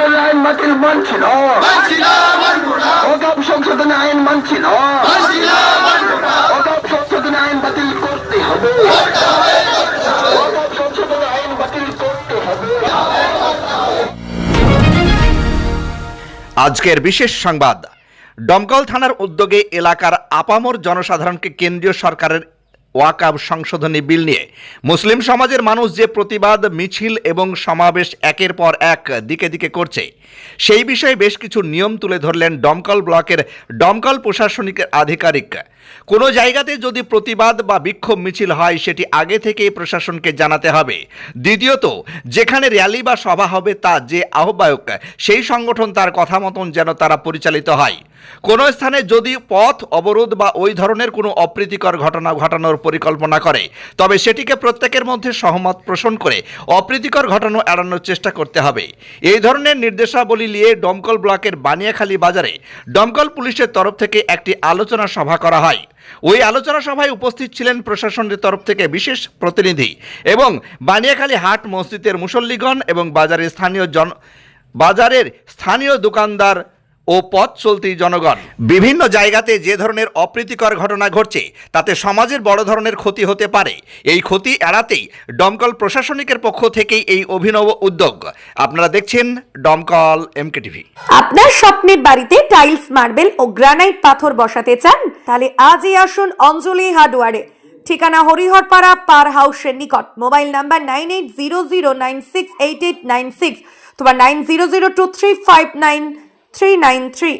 সংশোধনের আইন বাতিল মানছিল। ওকাপ সংশোধনের আইন মানছিল। ওকাপ সংশোধনের আইন বাতিল করতে হবে। ওকাপ সংশোধনের আইন বাতিল করতে হবে। আজকের বিশেষ সংবাদ। দমকল থানার উদ্যোগে এলাকার আপামর জনসাধারণকে কেন্দ্রীয় সরকারের ওয়াকাব সংশোধনী বিল নিয়ে। মুসলিম সমাজের মানুষ যে প্রতিবাদ, মিছিল এবং সমাবেশ একের পর এক দিকে দিকে করছে, সেই বিষয়ে বেশ কিছু নিয়ম তুলে ধরলেন ডমকল ব্লকের ডমকল প্রশাসনিক আধিকারিক। কোনো জায়গাতে যদি প্রতিবাদ বা বিক্ষোভ মিছিল হয়, সেটি আগে থেকেই প্রশাসনকে জানাতে হবে। দ্বিতীয়ত, যেখানে র্যালি বা সভা হবে তা যে আহ্বায়ক, সেই সংগঠন তার কথা মতন যেন তারা পরিচালিত হয়। কোনো স্থানে যদি পথ, অবরোধ বা ওই ধরনের কোনো অপ্রীতিকর ঘটনা ঘটানোর পরিকল্পনা করে, তবে সেটিকে প্রত্যেকের মধ্যে সহমত পোষণ করে অপ্রীতিকর ঘটনা এড়ানোর চেষ্টা করতে হবে। এই ধরনের নির্দেশাবলী নিয়ে ডমকল ব্লকের বানিয়াখালী বাজারে ডমকল পুলিশের তরফ থেকে একটি আলোচনা সভা করা হয়। ওই আলোচনা সভায় উপস্থিত ছিলেন প্রশাসনের তরফ থেকে বিশেষ প্রতিনিধি এবং বানিয়াখালী হাট মসজিদের মুসল্লিগণ এবং বাজারের স্থানীয় জন বাজারের স্থানীয় দোকানদার ও পথ চলতি জনগণ। বিভিন্ন জায়গাতে যে ধরনের অপ্রীতিকর ঘটনা ঘটছে তাতে সমাজের বড় ধরনের ক্ষতি হতে পারে। এই ক্ষতি এড়াতেই দমকল প্রশাসনিকের পক্ষ থেকেই এই অভিনব উদ্যোগ। আপনারা দেখছেন দমকল এমকে টিভি আপনার স্বপ্নের বাড়িতে টাইলস মার্বেল ও গ্রানাইট পাথর বসাতে চান তাহলে আজই আসুন অঞ্জলি হার্ডওয়ারে। ঠিকানা হরিহরপাড়া পার হাউসের নিকট। Mobile number nine eight zero zero nine six eight eight nine six. তোমার nine zero zero two three five nine three nine three